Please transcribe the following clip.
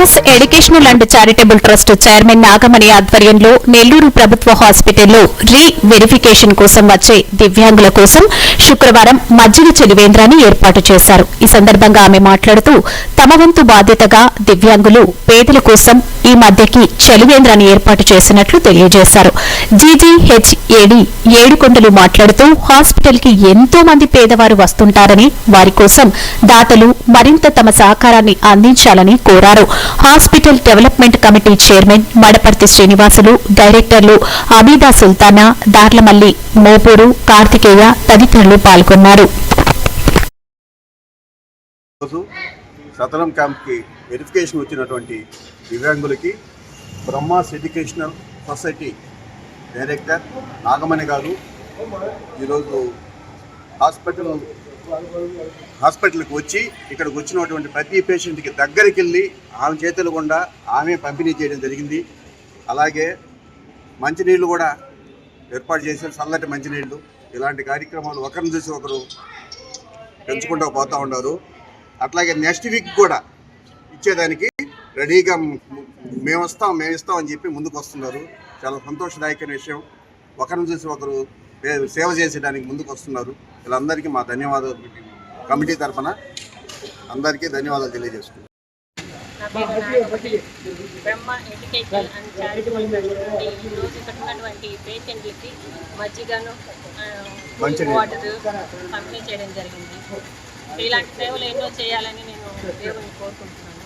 Educational and charitable trust chairman Nagamani ఆధ్వర్యంలో నెల్లూరు ప్రభుత్వ హాస్పిటల్లో రీ వెరిఫికేషన్ కోసం వచ్చే దివ్యాంగుల కోసం శుక్రవారం మజ్జిగ చెలివేంద్రాన్ని ఏర్పాటు చేశారు. ఈ సందర్భంగా ఆమె మాట్లాడుతూ తమ వంతు బాధ్యతగా దివ్యాంగులు పేదల కోసం ఈ మధ్యకి చలివేంద్రాన్ని ఏర్పాటు చేసినట్లు తెలియజేశారు. జీజీహెచ్ఏడి ఏడుకొండలు మాట్లాడుతూ హాస్పిటల్కి ఎంతో మంది పేదవారు వస్తుంటారని వారి కోసం దాతలు మరింత తమ సహకారాన్ని అందించాలని కోరారు. Hospital development committee chairman Madaparthi Srinivasulu డైరెక్టర్లు అబీదా సుల్తానా దార్లమల్లి మోపూరు కార్తికేయ తదితరులు పాల్గొన్నారు. సతలం క్యాంప్కి వెరిఫికేషన్ వచ్చినటువంటి దివ్యాంగులకి Brahmas educational society director Nagamani garu ఈరోజు హాస్పిటల్ హాస్పిటల్కి వచ్చి ఇక్కడికి వచ్చినటువంటి ప్రతి పేషెంట్కి దగ్గరికి వెళ్ళి ఆమె చేతులు గుండా ఆమె పంపిణీ చేయడం జరిగింది. అలాగే మంచినీళ్ళు కూడా ఏర్పాటు చేశారు. చల్లటి మంచినీళ్ళు. ఇలాంటి కార్యక్రమాలు ఒకరిని చూసి ఒకరు పెంచుకుంటూ పోతూ ఉన్నారు. అట్లాగే నెక్స్ట్ వీక్ కూడా ఇచ్చేదానికి రెడీగా మేము వస్తాం మేము ఇస్తాం అని చెప్పి ముందుకు వస్తున్నారు. చాలా సంతోషదాయకమైన విషయం. ఒకరిని చూసి ఒకరు సేవ చేసేదానికి ముందుకు వస్తున్నారు. వీళ్ళందరికీ మా ధన్యవాదాలు. కమిటీ తరఫున అందరికీ ధన్యవాదాలు తెలియజేస్తున్నాం. Brahma education and charitable trust నుండి ఈరోజు ఇక్కడ ఉన్నటువంటి పేషెంట్లకి మజ్జిగను. వాటర్ పంపిణీ చేయడం జరిగింది ఇలాంటి సేవలు ఎన్నో చేయాలని నేను దేవుని కోరుకుంటున్నాను